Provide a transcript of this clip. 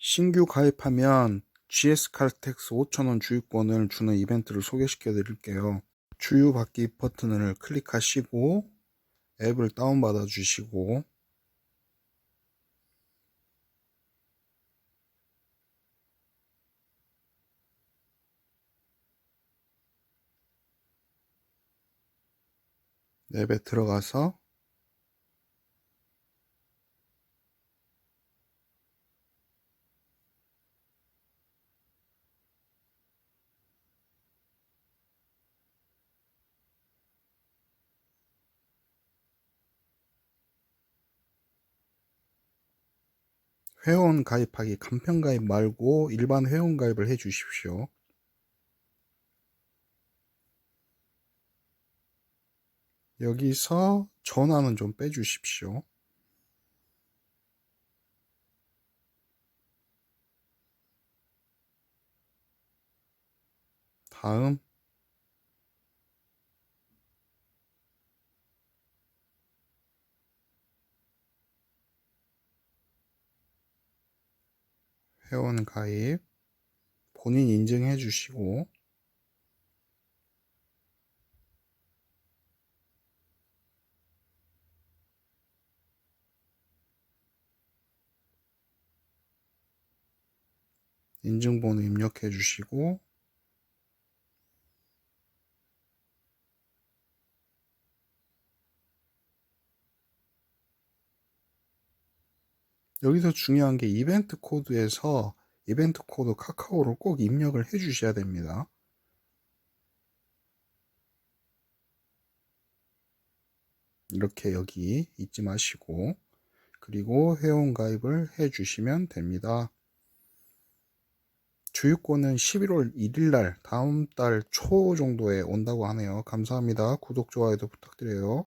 신규 가입하면 GS 칼텍스 5,000원 주유권을 주는 이벤트를 소개시켜 드릴게요. 주유 받기 버튼을 클릭하시고 앱을 다운받아 주시고 앱에 들어가서 회원 가입하기 간편 가입 말고 일반 회원 가입을 해 주십시오. 여기서 전화는 좀 빼주십시오. 다음 회원 가입 본인 인증해 주시고 인증번호 입력해 주시고 여기서 중요한 게 이벤트 코드에서 이벤트 코드 카카오를 꼭 입력을 해 주셔야 됩니다. 이렇게 여기 잊지 마시고 그리고 회원 가입을 해 주시면 됩니다. 주유권은 11월 1일 날 다음 달 초 정도에 온다고 하네요. 감사합니다. 구독, 좋아요도 부탁드려요.